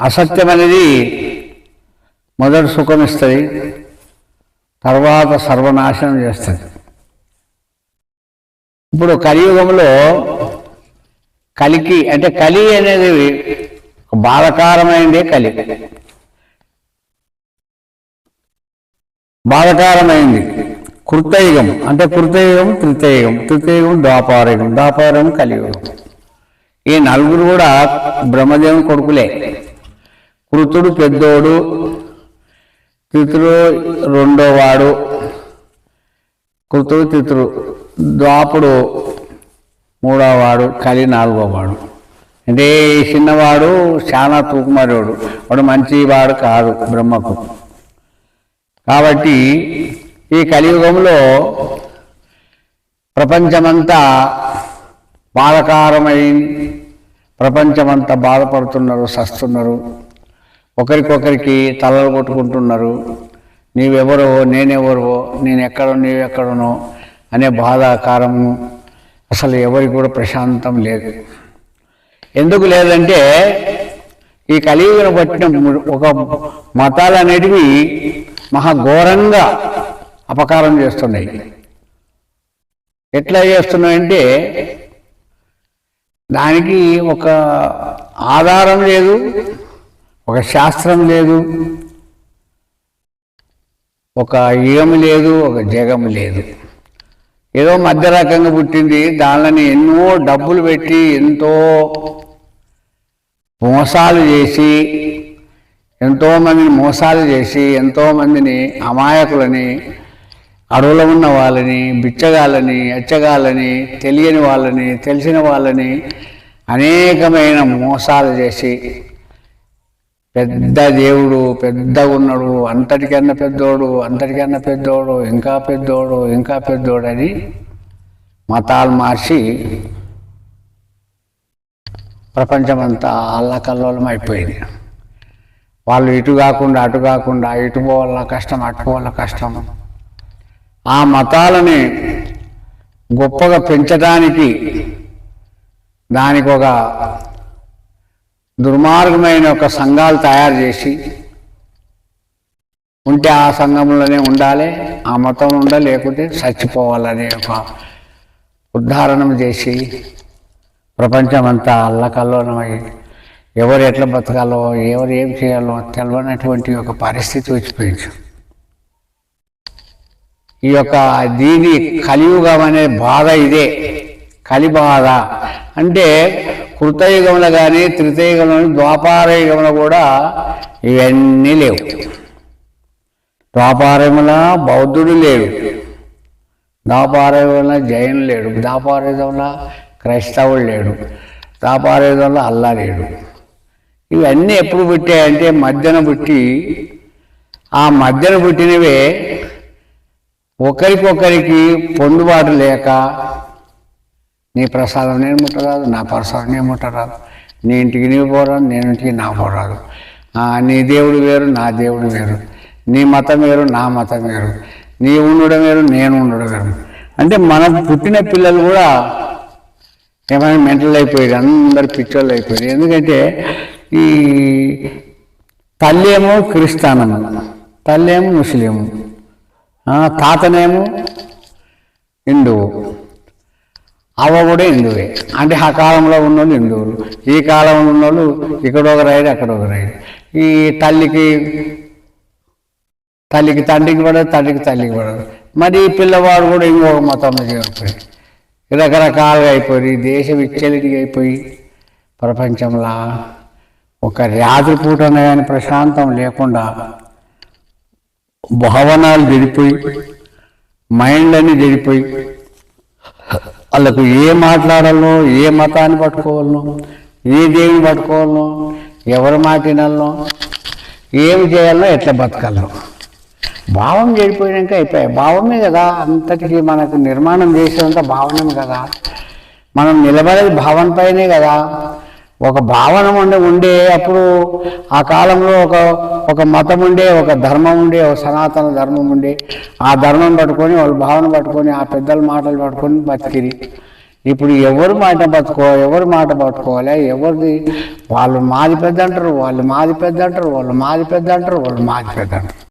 అసత్యం అనేది మొదటి సుఖం ఇస్తుంది తర్వాత సర్వనాశనం చేస్తుంది. ఇప్పుడు కలియుగంలో కలికి అంటే కలి అనేది బాధకారమైందే కలి. బాధకారమైంది. కృతయుగం అంటే కృతయుగం తృతయుగం తృతయుగం ద్వాపారయుగం ద్వాపారయుగం కలియుగం. ఈ నలుగురు కూడా బ్రహ్మదేవుని కొడుకులే. కృతుడు పెద్దోడు తితుడు రెండోవాడు. కృతుడు తితుడు. ద్వాపుడు మూడో వాడు కలి నాలుగోవాడు. అంటే చిన్నవాడు చాలా తూకుమారేవాడు వాడు మంచివాడు కాదు బ్రహ్మకు. కాబట్టి ఈ కలియుగంలో ప్రపంచమంతా బాధకారమై ప్రపంచమంతా బాధపడుతున్నారు సస్తున్నారు. ఒకరికొకరికి తలలు కొట్టుకుంటున్నారు. నీవెవరో? నేనెవరో? నేను ఎక్కడో నీవెక్కడనో? అనే బాధాకారము అసలు ఎవరికి కూడా ప్రశాంతం లేదు. ఎందుకు లేదంటే ఈ కలియుగను పట్టిన ఒక మతాలు అనేటివి మహా ఘోరంగా అపకారం చేస్తున్నాయి. ఎట్లా చేస్తున్నాయంటే దానికి ఒక ఆధారం లేదు. ఒక శాస్త్రం లేదు ఒక యుగం లేదు ఒక జగం లేదు. ఏదో మధ్య రకంగా పుట్టింది దానిని ఎన్నో డబ్బులు పెట్టి ఎంతో మోసాలు చేసి ఎంతోమందిని మోసాలు చేసి ఎంతోమందిని అమాయకులని అడవులో ఉన్న వాళ్ళని బిచ్చగాళ్ళని అచ్చగాళ్ళని తెలియని వాళ్ళని తెలిసిన వాళ్ళని అనేకమైన మోసాలు చేసి పెద్ద దేవుడు పెద్ద ఉన్నాడు అంతటికన్నా పెద్దోడు అంతటికన్నా పెద్దోడు ఇంకా పెద్దోడు ఇంకా పెద్దోడు అని మతాలు మార్చి ప్రపంచమంతా అల్లకల్లోలం అయిపోయింది. వాళ్ళు ఇటు కాకుండా అటు కాకుండా ఇటు పోవాల కష్టం అటు పోవాల కష్టం. ఆ మతాలని గొప్పగా పెంచడానికి దానికి ఒక దుర్మార్గమైన ఒక సంఘాలు తయారు చేసి ఉంటే ఆ సంఘంలోనే ఉండాలి ఆ మతం ఉండాలి లేకుంటే చచ్చిపోవాలనే ఒక ఉద్ధారణం చేసి ప్రపంచమంతా అల్లకల్లోనమై ఎవరు ఎట్లా బతకాలో ఎవరు ఏం చేయాలో తెలవనటువంటి ఒక పరిస్థితి వచ్చిపోయింది. ఈ యొక్క దీని కలియుగం అనే బాధ ఇదే కలి బాధ అంటే కృతయుగంలో కానీ త్రితయుగంలో కానీ ద్వాపార యుగంలో కూడా ఇవన్నీ లేవు. ద్వాపారముల బౌద్ధుడు లేడు. ద్వాపారయుగంలో జైన్ లేడు. ద్వాపారయుగంలో క్రైస్తవుడు లేడు. ద్వాపారయుగంలో అల్లా లేడు. ఇవన్నీ ఎప్పుడు పుట్టాయంటే మధ్యన పుట్టి ఆ మధ్యన పుట్టినవే ఒకరికొకరికి పొందుబాటు లేక నీ ప్రసాదం నేను ముట్టరాదు నా ప్రసాదం నేను ముట్టరాదు. నీ ఇంటికి నీవు పోరాదు నేను ఇంటికి నా పోరాదు. నీ దేవుడు వేరు నా దేవుడు వేరు. నీ మతం వేరు నా మతం వేరు. నీ ఉండడం వేరు నేను ఉండడం వేరు. అంటే మనం పుట్టిన పిల్లలు కూడా ఏమైనా మెంటల్ అయిపోయారు అందరు పిచ్చోళ్ళు అయిపోయారు. ఎందుకంటే ఈ తల్లేమో క్రిస్తానము తల్లేమో ముస్లిము. తాతనేమో హిందువు. అవ్వ కూడా హిందువే. అంటే ఆ కాలంలో ఉన్నోళ్ళు హిందువులు. ఈ కాలంలో ఉన్నోళ్ళు ఇక్కడ ఒక రైడు అక్కడ ఒక రైడు. ఈ తల్లికి తల్లికి తండ్రికి పడదు తండ్రికి తల్లికి పడదు. మరి ఈ పిల్లవాడు కూడా ఇంకొక మతంలో చేరిపోయి రకరకాలుగా అయిపోయి దేశం విచ్చలిటిగా అయిపోయి ప్రపంచంలో ఒక రాత్రి పూటన కానీ ప్రశాంతం లేకుండా భవనాలు చెడిపోయి మైండ్ అన్నీ చెడిపోయి వాళ్ళకు ఏ మాట్లాడాలో ఏ మతాన్ని పట్టుకోవాలనో ఏ దేవుని పట్టుకోవాలనో ఎవరి మాట వినాలనో ఏమి చేయాలనో ఎట్లా బతకాలను. భావం చెడిపోయాక అయిపోయాయి. భావమే కదా అంతటికి మనకు నిర్మాణం చేసేదంతా భావనమే కదా. మనం నిలబడేది భావన పైనే కదా. ఒక భావన ఉండే ఉండే అప్పుడు ఆ కాలంలో ఒక ఒక మతం ఉండే ఒక ధర్మం ఉండే ఒక సనాతన ధర్మం ఉండే. ఆ ధర్మం పట్టుకొని వాళ్ళు భావన పట్టుకొని ఆ పెద్దల మాటలు పట్టుకొని బతికిరి. ఇప్పుడు ఎవరు మాట బతుకో ఎవరు మాట పట్టుకోవాలి ఎవరిది? వాళ్ళు మాది పెద్ద అంటారు వాళ్ళు మాది పెద్ద అంటారు వాళ్ళు మాది పెద్ద అంటారు వాళ్ళు మాది పెద్ద అంటారు